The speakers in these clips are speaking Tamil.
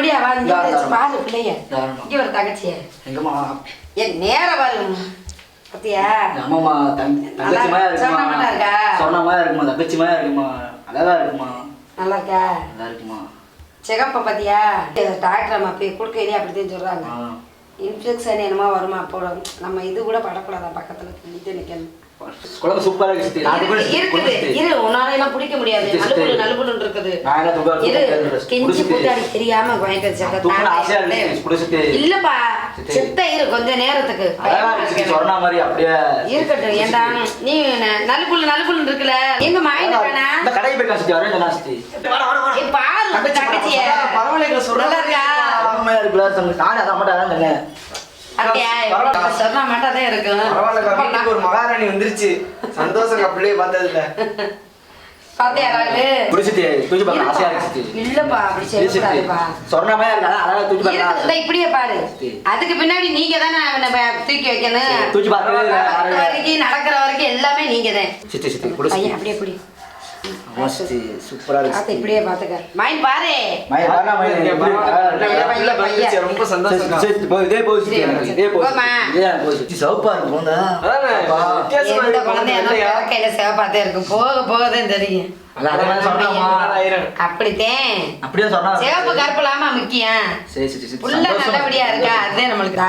முடியா வா இங்க பாரு பிள்ளைய. இங்க ஒரு தங்கச்சிய. எங்கம்மா? என் நேர பாரு பத்தியா? நல்லா தங்கச்சி மாதிரி இருக்குமா இருக்கா? சொன்ன மாதிரி இருக்குமா? தங்கச்சி மாதிரி இருக்குமா? அழகா இருக்குமா? நல்லா இருக்கா? நல்லா இருக்குமா? சிகப்ப பத்தியா? டாக்டர் அம்மா போய் கொடுக்கையிலே அப்படித்தான் சொல்றாங்க. இன்ஃபெக்ஷன் என்னமோ வருமா? போட நம்ம இது கூட படக்கூடாதா பக்கத்துல? கிள்ளிட்டு நிக்கணும். குழம்பு சூப்பரா இருக்கு சித்தி. நான் கூட இருக்குது. இரு உன்னால எல்லாம் பிடிக்க முடியாது. சித்தி. நலுபுழுன்னு இருக்குது. இரு கெஞ்சி. கூத்தாடி தெரியாம புடி சித்தி. இல்லப்பா. சித்தி. இரு கொஞ்ச நேரத்துக்கு. சொன்ன மாதிரி அப்படியே இருக்கட்டும். ஏண்டா? நீ ந- நலுபுழு நலுபுழு இருக்குல்ல. எங்க சித்தி. வரேன் சொன்னா சித்தி ஏய், பாரு உங்க தங்கச்சிய பரவாயில்லைங்க, சொல்றா. நல்லா இருக்கா அருமையா இருக்குல்ல சொன்ன நானே அதான் மட்டும் அதான் சொன்னேன் தான் ஒரு மகாராணி வந்துருச்சு. சந்தோஷங்க பிள்ளைய பார்த்ததுல. அதுக்கு பின்னாடி நீங்க தானே தூக்கி வைக்கணும். நடக்கிற வரைக்கும் எல்லாமே நீங்க தான் சித்தி சூப்பரா இருக்கு. இப்படியே பாத்துக்க மைண்ட் பாரு எப்படி இருக்கு? அழகா இருக்கு. பையன். ரொம்ப சந்தோஷம் சரி, போ, இதே சித்தி இதே போகுது. இதே போகுது சித்தி. சிவப்பா இருக்கு, அப்பா. வித்தியாசமா இருக்கு, குழந்தையா இல்லையா? இருந்தாலும் கையில சிவப்பாத்தே இருக்கும் போக போக தான் தெரியும் முக்கியம். நல்லபடியா இருக்கா அதுதான் நம்மளுக்கு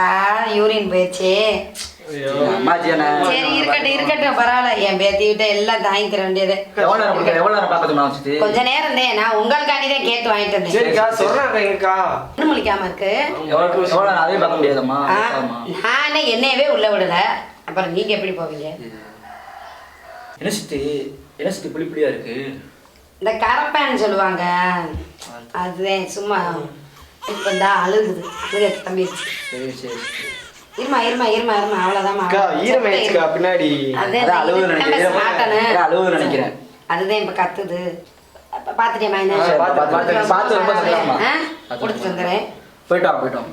யூரின் போயிடுச்சு என்ன? சரி இருக்கட்டும் இருக்கட்டும் பரவாயில்ல. என் பேத்தி விட்டு எல்லாம் தாங்கிக்கிற வேண்டியது எவ்வளவு நேரம் கொடுக்க- எவ்வளவு நேரம் பார்க்க சொன்னாங்க சித்தி? கொஞ்ச நேரம் தான் நான் உங்களுக்காண்டி தான் கேட்டு வாங்கிட்டு சரிக்கா இன்னும் முழிக்காம இருக்கு. எவ்வளவு எவ்வளவு பார்க்க முடியாதம்மா. நானே என்னையவே உள்ள விடல. அப்புறம் நீங்க எப்படி போவீங்க? என்ன சித்தி? என்ன சித்தி புளி புளியா இருக்கு? இந்த கரப்பான்னு சொல்லுவாங்க. அதுதான் சும்மா இப்போ இந்த அழுகுது அழுக தம்பிடுச்சு சரி சரி. இருமா இருமா இருமா இருமா அவ்வளோதாம்மா அக்கா ஈரமாயிடுச்சுக்கா பின்னாடி. அதான் நினைக்கிறேன். அதுதான் இப்போ கத்துது. பார்த்து- பார்த்து ரொம்ப சந்தோஷமா. கொடுத்துட்டு வந்துடுறேன். போயிட்டோம் போயிட்டோம்